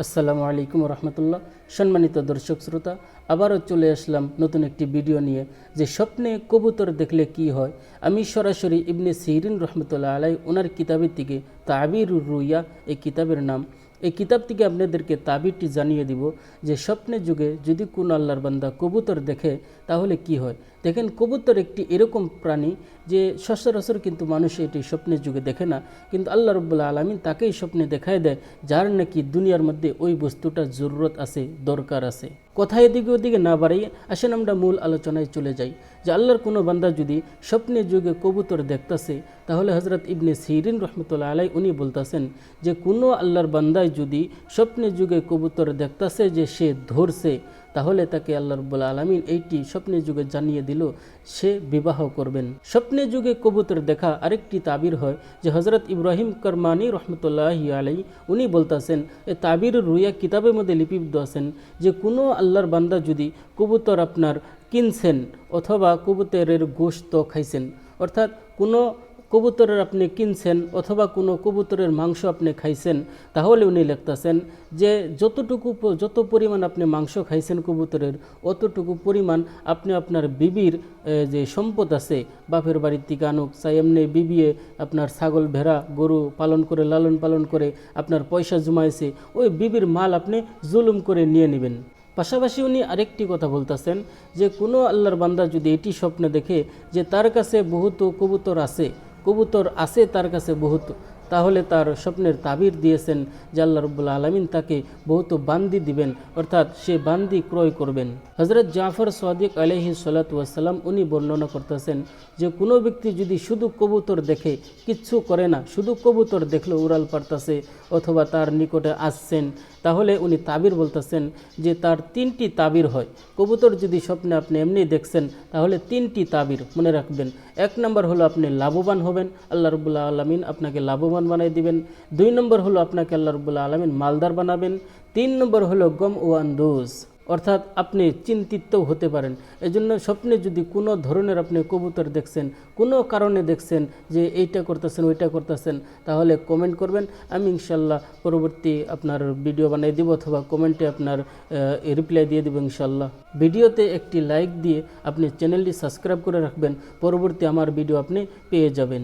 আসসালামু আলাইকুম রহমতুল্লাহ সম্মানিত দর্শক শ্রোতা, আবারও চলে আসলাম নতুন একটি ভিডিও নিয়ে। যে স্বপ্নে কবুতর দেখলে কি হয়, আমি সরাসরি ইবনে সিরিন রহমতুল্লাহ আলাই ওনার কিতাবের থেকে তাবির রুইয়া, এই কিতাবের নাম এই কিতাব থেকে আপনাদেরকে তাবিরটি জানিয়ে দিব যে স্বপ্নের যুগে যদি কোন আল্লাহর বান্দা কবুতর দেখে, তাহলে কি হয়? দেখেন, কবুতর একটি এরকম প্রাণী যে সচরাচর কিন্তু মানুষ এটি স্বপ্নের যুগে দেখে না। কিন্তু আল্লাহ রব্বুল্লা আলমিন তাকেই স্বপ্নে দেখায় দেয়, যার নাকি দুনিয়ার মধ্যে ওই বস্তুটা জরুরত আছে, দরকার আছে। কথা এদিকে ওদিকে না বাড়াই আসেন আমরা মূল আলোচনায় চলে যাই। যে আল্লাহর কোনো বান্দা যদি স্বপ্নের যুগে কবুতর দেখতেছে, তাহলে হজরত ইবনে সিরিন রহমতুল্লাহ আলাই উনি বলতেছেন যে কোনো আল্লাহর বান্দায় যদি স্বপ্নের যুগে কবুতর দেখতেছে যে সে ধরছে তাহলে তাকে আল্লাহ রব্বুল আলমিন এইটি স্বপ্নের যুগে জানিয়ে দিল, সে বিবাহ করবেন। স্বপ্নের যুগে কবুতর দেখা আরেকটি তাবির হয়, যে হজরত ইব্রাহিম করমানি রহমতুল্লাহ আলাই উনি বলতেছেন, এ তাবির রুইয়া কিতাবের মধ্যে লিপিবদ্ধ আছেন, যে কোনো আল্লাহর বান্দা যদি কবুতর আপনার কিনছেন অথবা কবুতরের গোস্ত খাইছেন, অর্থাৎ কোনো কবুতরের আপনি কিনছেন অথবা কোনো কবুতরের মাংস আপনি খাইছেন, তাহলে উনি লিখতেছেন যে যতটুকু যত পরিমাণ আপনি মাংস খাইছেন কবুতরের, অতটুকু পরিমাণ আপনি আপনার বিবির যে সম্পদ আছে, বাপের বাড়ির থেকে আনুক, চাই এমনি বিবিয়ে আপনার ছাগল, ভেড়া, গরু পালন করে, লালন পালন করে আপনার পয়সা জমাইছে, ওই বিবির মাল আপনি জুলুম করে নিয়ে নেবেন। পাশাপাশি উনি আরেকটি কথা বলতেছেন যে কোনো আল্লাহর বান্দা যদি এটি স্বপ্নে দেখে যে তার কাছে বহুত কবুতর আছে কবুতর আছে তার কাছে বহুত তাহলে তার স্বপ্নের তাবির দিয়েছেন যে আল্লাহ রব্বুল্লা আলমিন তাকে বহুত বান্দি দিবেন, অর্থাৎ সে বান্দি ক্রয় করবেন। হজরত জাফর সাদিক আলহি সাল্লাতাম উনি বর্ণনা করতেছেন যে কোনো ব্যক্তি যদি শুধু কবুতর দেখে, কিচ্ছু করে না, শুধু কবুতর দেখল উড়াল পারতাছে অথবা তার নিকটে আসছেন, তাহলে উনি তাবির বলতেছেন যে তার তিনটি তাবির হয়। কবুতর যদি স্বপ্নে আপনি এমনি দেখছেন, তাহলে তিনটি তাবির মনে রাখবেন। এক নম্বর হলো আপনি লাভবান হবেন, আল্লাহ রবুল্লা আলমিন আপনাকে লাভবান বানাই দিবেন। দুই নম্বর হলো আপনাকে আল্লাহ রবুল্লা আলমিন মালদার বানাবেন। তিন নম্বর হলো গম ওয়ান দোজ অর্থাৎ আপনি চিন্তিত হতে পারেন। এজন্য স্বপ্নে যদি কোনো ধরনের আপনি কবুতর দেখছেন, কোনো কারণে দেখছেন যে এইটা করতেছেন, ওইটা করতেছেন, তাহলে কমেন্ট করবেন। আমি ইনশাল্লাহ পরবর্তী আপনার ভিডিও বানিয়ে দিব অথবা কমেন্টে আপনার রিপ্লাই দিয়ে দেবো ইনশাল্লাহ ভিডিওতে একটি লাইক দিয়ে আপনি চ্যানেলটি সাবস্ক্রাইব করে রাখবেন। পরবর্তী আমার ভিডিও আপনি পেয়ে যাবেন।